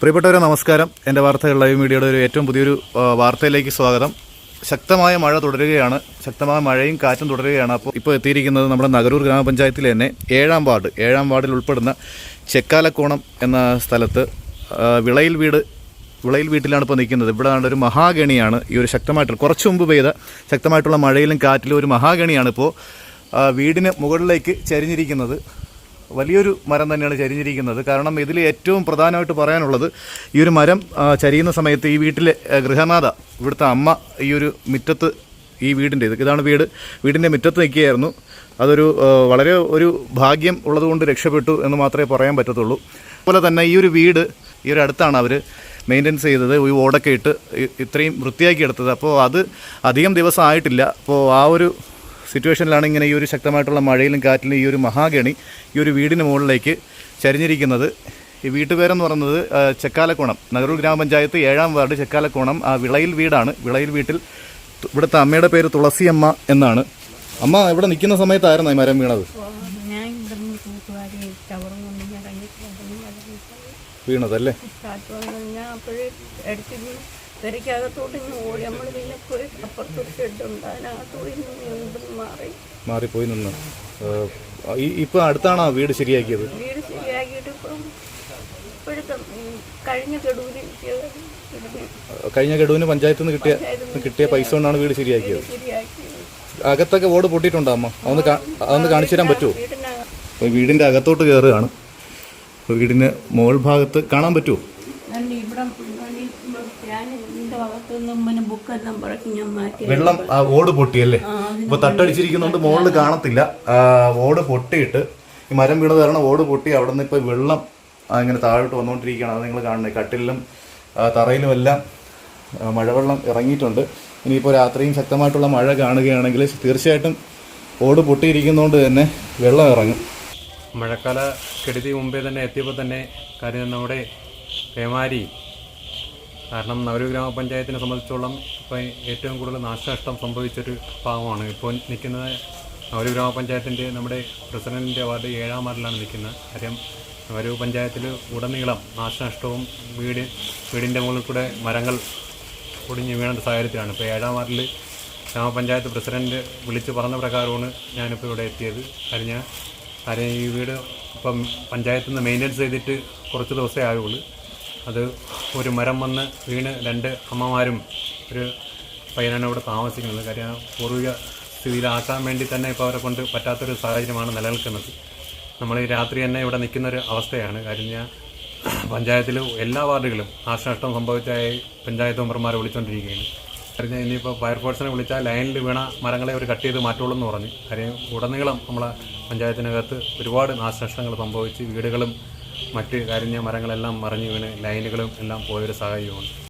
പ്രിയപ്പെട്ടവരെ നമസ്കാരം. എന്റെ വാർത്തകൾ ലൈവ് മീഡിയയുടെ ഒരു ഏറ്റവും പുതിയൊരു വാർത്തയിലേക്ക് സ്വാഗതം. ശക്തമായ മഴ തുടരുകയാണ്. ശക്തമായ മഴയും കാറ്റും തുടരുകയാണ്. അപ്പോൾ ഇപ്പോൾ എത്തിയിരിക്കുന്നത് നമ്മുടെ നഗരൂർ ഗ്രാമപഞ്ചായത്തിലെ തന്നെ ഏഴാം വാർഡ്. ഏഴാം വാർഡിൽ ഉൾപ്പെടുന്ന ചെക്കാലക്കോണം എന്ന സ്ഥലത്ത് വിളയിൽ വീട് വിളയിൽ വീട്ടിലാണ് ഇപ്പോൾ നിൽക്കുന്നത്. ഇവിടെ ഒരു മഹാഗണിയാണ്. ഈ ഒരു ശക്തമായിട്ടുള്ള കുറച്ച് മുമ്പ് പെയ്ത ശക്തമായിട്ടുള്ള മഴയിലും കാറ്റിലും ഒരു മഹാഗണിയാണ് ഇപ്പോൾ വീടിന് മുകളിലേക്ക് ചരിഞ്ഞിരിക്കുന്നത്. വലിയൊരു മരം തന്നെയാണ് ചരിഞ്ഞിരിക്കുന്നത്. കാരണം ഇതിൽ ഏറ്റവും പ്രധാനമായിട്ട് പറയാനുള്ളത് ഈ ഒരു മരം ചരിയുന്ന സമയത്ത് ഈ വീട്ടിലെ ഗൃഹനാഥ ഇവിടുത്തെ അമ്മ ഈ ഒരു മുറ്റത്ത് ഈ വീടിന്റെ ഇത് ഇതാണ് വീട്. വീടിന്റെ മുറ്റത്ത് നിൽക്കുകയായിരുന്നു. അതൊരു വളരെ ഒരു ഭാഗ്യം ഉള്ളതുകൊണ്ട് രക്ഷപ്പെട്ടു എന്ന് മാത്രമേ പറയാൻ പറ്റത്തുള്ളൂ. അതുപോലെ തന്നെ ഈ ഒരു വീട് ഈ ഒരു അടുത്താണ് അവർ മെയിന്റെനൻസ് ചെയ്തത്. ഈ ഓടൊക്കെ ഇട്ട് ഇത്രയും വൃത്തിയാക്കി എടുത്തത്. അപ്പോൾ അത് അധികം ദിവസം ആയിട്ടില്ല. അപ്പോൾ ആ ഒരു സിറ്റുവേഷനിലാണ് ഇങ്ങനെ ഈ ഒരു ശക്തമായിട്ടുള്ള മഴയിലും കാറ്റിലും ഈ ഒരു മഹാഗണി ഈ ഒരു വീടിന് മുകളിലേക്ക് ചരിഞ്ഞിരിക്കുന്നത്. ഈ വീട്ടുപേരെന്ന് പറയുന്നത് ചെക്കാലക്കോണം. നഗരൂർ ഗ്രാമപഞ്ചായത്ത് ഏഴാം വാർഡ് ചെക്കാലക്കോണം. ആ വിളയിൽ വീടാണ്. വിളയിൽ വീട്ടിൽ ഇവിടുത്തെ അമ്മയുടെ പേര് തുളസിയമ്മ എന്നാണ്. അമ്മ ഇവിടെ നിൽക്കുന്ന സമയത്തായിരുന്നു ഈ മരം വീണത്? വീണതല്ലേ? പെരയ്ക്കകത്തോട്ട് ഇങ്ങനെ ഓടി നമ്മൾ പിന്നെ പോയി അപ്പുറത്തൊരു ഷെഡുണ്ട് അതിനകത്തോടി മാറി. മാറിപ്പോയി നിന്ന്. ഇപ്പൊ അടുത്താണോ വീട് ശരിയാക്കിയത്? വീട് ശരിയാക്കിയിട്ട് ഇപ്പം ഇപ്പോഴത്തെ കഴിഞ്ഞ ഗഡൂരി കഴിഞ്ഞ ഗഡുവിന് പഞ്ചായത്തിൽ നിന്ന് കിട്ടിയ കിട്ടിയ പൈസ കൊണ്ടാണ് വീട് ശരിയാക്കിയത്. ശരിയാക്കി അകത്തൊക്കെ ഓട് പൊട്ടിയിട്ടുണ്ടോ അമ്മ? അതൊന്ന് അതൊന്ന് കാണിച്ചു തരാൻ പറ്റുമോ? അപ്പോൾ വീടിന്റെ അകത്തോട്ട് കയറുകയാണ് വീടിന്റെ വീടിന് മുകൾ ഭാഗത്ത് കാണാൻ പറ്റുമോ? ഇവിടെ ഞാൻ ഇതിന്റെ അകത്ത് നിന്ന് പിന്നെ ബുക്കെല്ലാം പറക്കി ഞാൻ മാറ്റി വെള്ളം ആ ഓട് പൊട്ടിയല്ലേ? ഇപ്പൊ തട്ടടിച്ചിരിക്കുന്നതുകൊണ്ട് മുകളിൽ കാണത്തില്ല. ആ, ഓട് പൊട്ടിയിട്ട് ഈ മരം വീണത് കാരണം ഓട് പൊട്ടി അവിടെ നിന്ന് ഇപ്പൊ വെള്ളം ആ, ഇങ്ങനെ താഴോട്ട് വന്നുകൊണ്ടിരിക്കുകയാണ്. അത് നിങ്ങൾ കാണുന്നത്. കട്ടിലും ആ, തറയിലും എല്ലാം ആ, മഴവെള്ളം ഇറങ്ങിയിട്ടുണ്ട്. ഇനിയിപ്പോൾ രാത്രിയും ശക്തമായിട്ടുള്ള മഴ കാണുകയാണെങ്കിൽ തീർച്ചയായിട്ടും ഓട് പൊട്ടിയിരിക്കുന്നതുകൊണ്ട് തന്നെ വെള്ളം ഇറങ്ങും. മഴക്കാല കെടുതി മുമ്പേ തന്നെ എത്തിയപ്പോൾ തന്നെ കാര്യം നമ്മുടെ പേമാരി കാരണം നവരൂർ ഗ്രാമപഞ്ചായത്തിനെ സംബന്ധിച്ചോളം ഇപ്പോൾ ഏറ്റവും കൂടുതൽ നാശനഷ്ടം സംഭവിച്ചൊരു ഭാഗമാണ്. ഇപ്പോൾ നിൽക്കുന്നത് നവരൂർ ഗ്രാമപഞ്ചായത്തിന്റെ നമ്മുടെ പ്രസിഡന്റിന്റെ വാർഡ് ഏഴാം വാർഡിലാണ് നിൽക്കുന്നത്. കാര്യം നവരൂർ പഞ്ചായത്തിൽ ഉടനീളം നാശനഷ്ടവും വീട് വീടിന്റെ മുകളിൽ കൂടെ മരങ്ങൾ ഒടിഞ്ഞ് വീണ സാഹചര്യത്തിലാണ്. ഇപ്പോൾ ഏഴാം വാർഡിൽ ഗ്രാമപഞ്ചായത്ത് പ്രസിഡന്റ് വിളിച്ച് പറഞ്ഞ പ്രകാരമാണ് ഞാനിപ്പോൾ ഇവിടെ എത്തിയത്. കാര്യം ഞാൻ കാര്യം ഈ വീട് ഇപ്പം പഞ്ചായത്തിൽ നിന്ന് മെയിന്റെനൻസ് ചെയ്തിട്ട് കുറച്ച് ദിവസമേ ആയുള്ളൂ. അത് ഒരു മരം വന്ന് വീണ് രണ്ട് അമ്മമാരും ഒരു പയ്യനാണ് അവിടെ താമസിക്കുന്നത്. കാര്യം പൂർവിക സ്ഥിതിയിലാക്കാൻ വേണ്ടി തന്നെ ഇപ്പോൾ അവരെ കൊണ്ട് പറ്റാത്തൊരു സാഹചര്യമാണ് നിലനിൽക്കുന്നത്. നമ്മൾ ഈ രാത്രി തന്നെ ഇവിടെ നിൽക്കുന്ന ഒരു അവസ്ഥയാണ്. കാര്യം ഞാൻ പഞ്ചായത്തിൽ എല്ലാ വാർഡുകളും നാശനഷ്ടം സംഭവിച്ചായി പഞ്ചായത്ത് മെമ്പർമാരെ വിളിച്ചുകൊണ്ടിരിക്കുകയാണ് കാര്യം ഇനിയിപ്പോൾ ഫയർഫോഴ്സിനെ വിളിച്ചാൽ ലൈനിൽ വീണ മരങ്ങളെ അവർ കട്ട് ചെയ്ത് മാറ്റുള്ളൂ എന്ന് പറഞ്ഞു. കാര്യം ഉടനീളം നമ്മളെ പഞ്ചായത്തിനകത്ത് ഒരുപാട് നാശനഷ്ടങ്ങൾ സംഭവിച്ച് വീടുകളും മറ്റ് കരിഞ്ഞ മരങ്ങളെല്ലാം മറിഞ്ഞു വീണ് ലൈനുകളും എല്ലാം പോയൊരു സാഹചര്യമുണ്ട്.